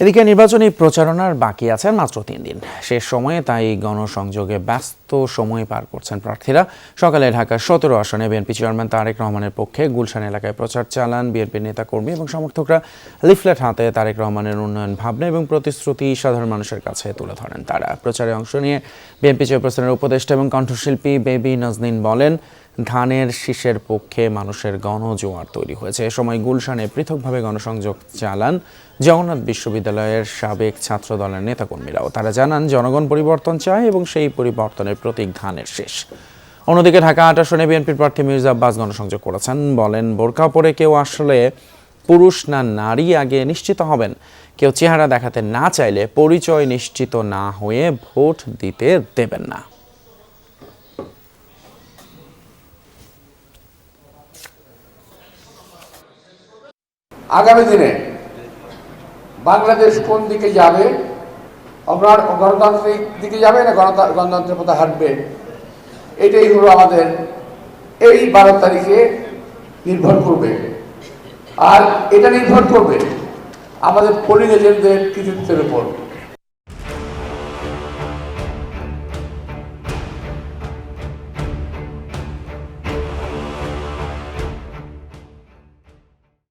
এদিকে নির্বাচনী প্রচারণার বাকি আছে মাত্র তিন দিন। শেষ সময়ে তাই গণসংযোগে ব্যস্ত সময় পার করছেন প্রার্থীরা। সকালে ঢাকার সতেরো আসনে বিএনপি চেয়ারম্যান তারেক রহমানের পক্ষে গুলশান এলাকায় প্রচার চালান বিএনপির নেতাকর্মী এবং সমর্থকরা। লিফলেট হাতে তারেক রহমানের উন্নয়ন ভাবনা এবং প্রতিশ্রুতি সাধারণ মানুষের কাছে তুলে ধরেন তারা। প্রচারে অংশ নিয়ে বিএনপি চেয়ারপারসনের উপদেষ্টা এবং কণ্ঠশিল্পী বেবি নাজনীন বলেন ধানের শীষের পক্ষে মানুষের গণজোয়ার তৈরি হয়েছে। এ সময় গুলশানে পৃথকভাবে গণসংযোগ চালান জগন্নাথ বিশ্ববিদ্যালয়ের সাবেক ছাত্র দলের নেতাকর্মীরাও। তারা জানান, জনগণ পরিবর্তন চায় এবং সেই পরিবর্তনের প্রতীক ধানের শেষ। অন্যদিকে ঢাকা আট আসনে বিএনপির প্রার্থী মির্জা আব্বাস গণসংযোগ করেছেন। বলেন বোরকা পরে কেউ আসলে পুরুষ না নারী আগে নিশ্চিত হবেন। কেউ চেহারা দেখাতে না চাইলে পরিচয় নিশ্চিত না হয়ে ভোট দিতে দেবেন না। আগামী দিনে বাংলাদেশ কোন দিকে যাবে? আপনার গণতান্ত্রিক দিকে যাবে না গণতান্ত্র গণতন্ত্রের পথে হাঁটবে? এটাই হলো আমাদের এই বারো তারিখে নির্ভর করবে। আর এটা নির্ভর করবে আমাদের পোলিং এজেন্টদের কৃতিত্বের উপর।